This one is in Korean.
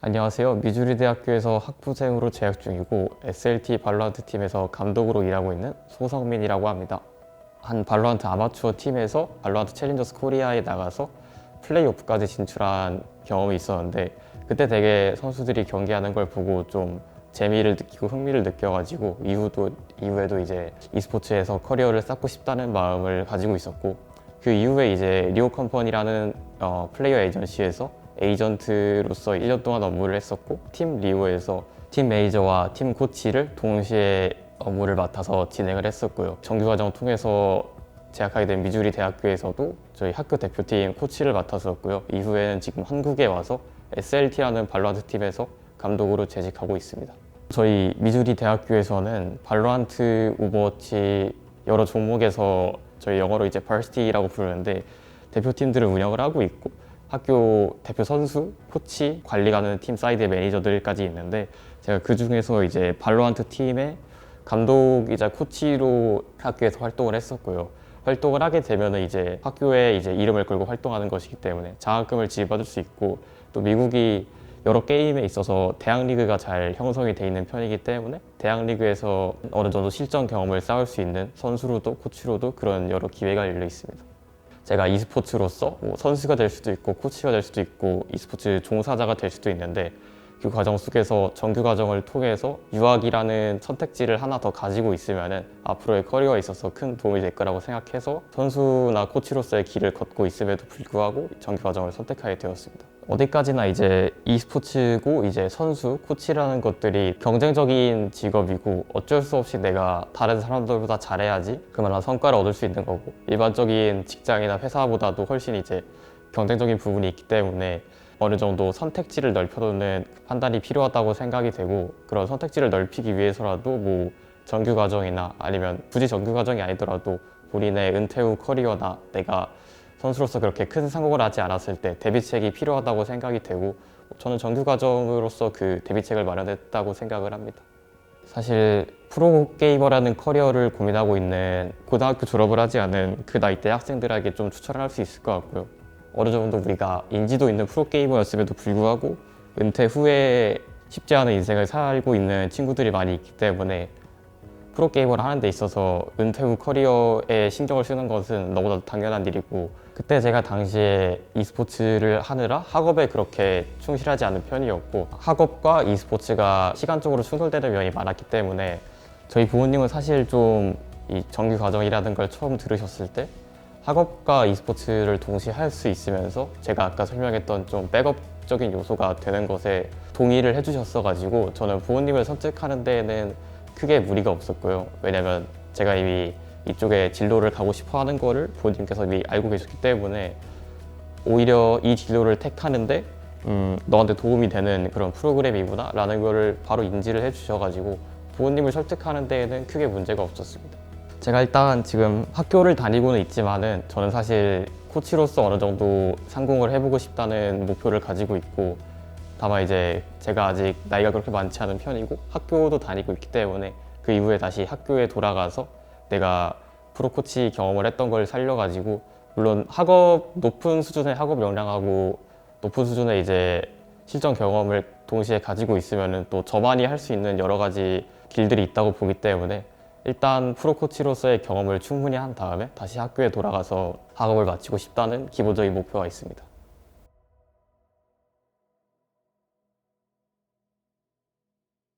안녕하세요. 미주리 대학교에서 학부생으로 재학 중이고 SLT 발로한트 팀에서 감독으로 일하고 있는 소성민이라고 합니다. 한 발로한트 아마추어 팀에서 발로한트 챌린저스 코리아에 나가서 플레이오프까지 진출한 경험이 있었는데 그때 되게 선수들이 경기하는 걸 보고 좀 재미를 느끼고 흥미를 느껴가지고 이후도 이후에도 이제 e스포츠에서 커리어를 쌓고 싶다는 마음을 가지고 있었고 그 이후에 이제 리오 컴퍼니라는 어, 플레이어 에이전시에서 에이전트로서 1년 동안 업무를 했었고 팀 리오에서 팀 메이저와 팀 코치를 동시에 업무를 맡아서 진행을 했었고요. 정규 과정 통해서 재학하게 된 미주리 대학교에서도 저희 학교 대표팀 코치를 맡았었고요. 이후에는 지금 한국에 와서 SLT라는 발로한트 팀에서 감독으로 재직하고 있습니다. 저희 미주리 대학교에서는 발로한트, 오버워치 여러 종목에서 저희 영어로 이제 발스티라고 부르는데 대표팀들을 운영을 하고 있고 학교 대표 선수, 코치, 관리가는 팀 사이드의 매니저들까지 있는데 제가 그 중에서 이제 발로한트 팀의 감독이자 코치로 학교에서 활동을 했었고요. 활동을 하게 되면은 이제 학교에 이제 이름을 걸고 활동하는 것이기 때문에 장학금을 지급받을 수 있고 또 미국이 여러 게임에 있어서 대학 리그가 잘 형성이 돼 있는 편이기 때문에 대학 리그에서 어느 정도 실전 경험을 쌓을 수 있는 선수로도 코치로도 그런 여러 기회가 열려 있습니다. 제가 e스포츠로서 뭐 선수가 될 수도 있고 코치가 될 수도 있고 e스포츠 종사자가 될 수도 있는데 그 과정 속에서 정규 과정을 통해서 유학이라는 선택지를 하나 더 가지고 있으면은 앞으로의 커리어에 있어서 큰 도움이 될 거라고 생각해서 선수나 코치로서의 길을 걷고 있음에도 불구하고 정규 과정을 선택하게 되었습니다. 어디까지나 이제 e스포츠고 이제 선수, 코치라는 것들이 경쟁적인 직업이고 어쩔 수 없이 내가 다른 사람들보다 잘해야지 그만한 성과를 얻을 수 있는 거고 일반적인 직장이나 회사보다도 훨씬 이제 경쟁적인 부분이 있기 때문에 어느 정도 선택지를 넓혀두는 판단이 필요하다고 생각이 되고 그런 선택지를 넓히기 위해서라도 뭐 정규 과정이나 아니면 굳이 정규 과정이 아니더라도 본인의 은퇴 후 커리어나 내가 선수로서 그렇게 큰 성공을 하지 않았을 때 대비책이 필요하다고 생각이 되고 저는 정규 과정으로서 그 대비책을 마련했다고 생각을 합니다. 사실 프로 게이머라는 커리어를 고민하고 있는 고등학교 졸업을 하지 않은 그 나이대 학생들에게 좀 추천을 할 수 있을 것 같고요. 어느 정도 우리가 인지도 있는 프로 게이머였음에도 불구하고 은퇴 후에 쉽지 않은 인생을 살고 있는 친구들이 많이 있기 때문에 프로 게이머를 하는 데 있어서 은퇴 후 커리어에 신경을 쓰는 것은 너무나도 당연한 일이고 그때 제가 당시에 e스포츠를 하느라 학업에 그렇게 충실하지 않은 편이었고 학업과 e스포츠가 시간적으로 충돌되는 면이 많았기 때문에 저희 부모님은 사실 좀 이 정규 과정이라는 걸 처음 들으셨을 때 학업과 e스포츠를 동시에 할 수 있으면서 제가 아까 설명했던 좀 백업적인 요소가 되는 것에 동의를 해주셨어가지고 저는 부모님을 설득하는 데에는 크게 무리가 없었고요. 왜냐면 제가 이미 이쪽에 진로를 가고 싶어 하는 거를 부모님께서 이미 알고 계셨기 때문에 오히려 이 진로를 택하는데 음, 너한테 도움이 되는 그런 프로그램이구나 라는 거를 바로 인지를 해주셔가지고 부모님을 설득하는 데에는 크게 문제가 없었습니다. 제가 일단 지금 학교를 다니고는 있지만은 저는 사실 코치로서 어느 정도 성공을 해보고 싶다는 목표를 가지고 있고 다만 이제 제가 아직 나이가 그렇게 많지 않은 편이고 학교도 다니고 있기 때문에 그 이후에 다시 학교에 돌아가서 내가 프로 코치 경험을 했던 걸 살려가지고 물론 학업 높은 수준의 학업 역량하고 높은 수준의 이제 실전 경험을 동시에 가지고 있으면은 또 저만이 할 수 있는 여러 가지 길들이 있다고 보기 때문에 일단 프로 코치로서의 경험을 충분히 한 다음에 다시 학교에 돌아가서 학업을 마치고 싶다는 기본적인 목표가 있습니다.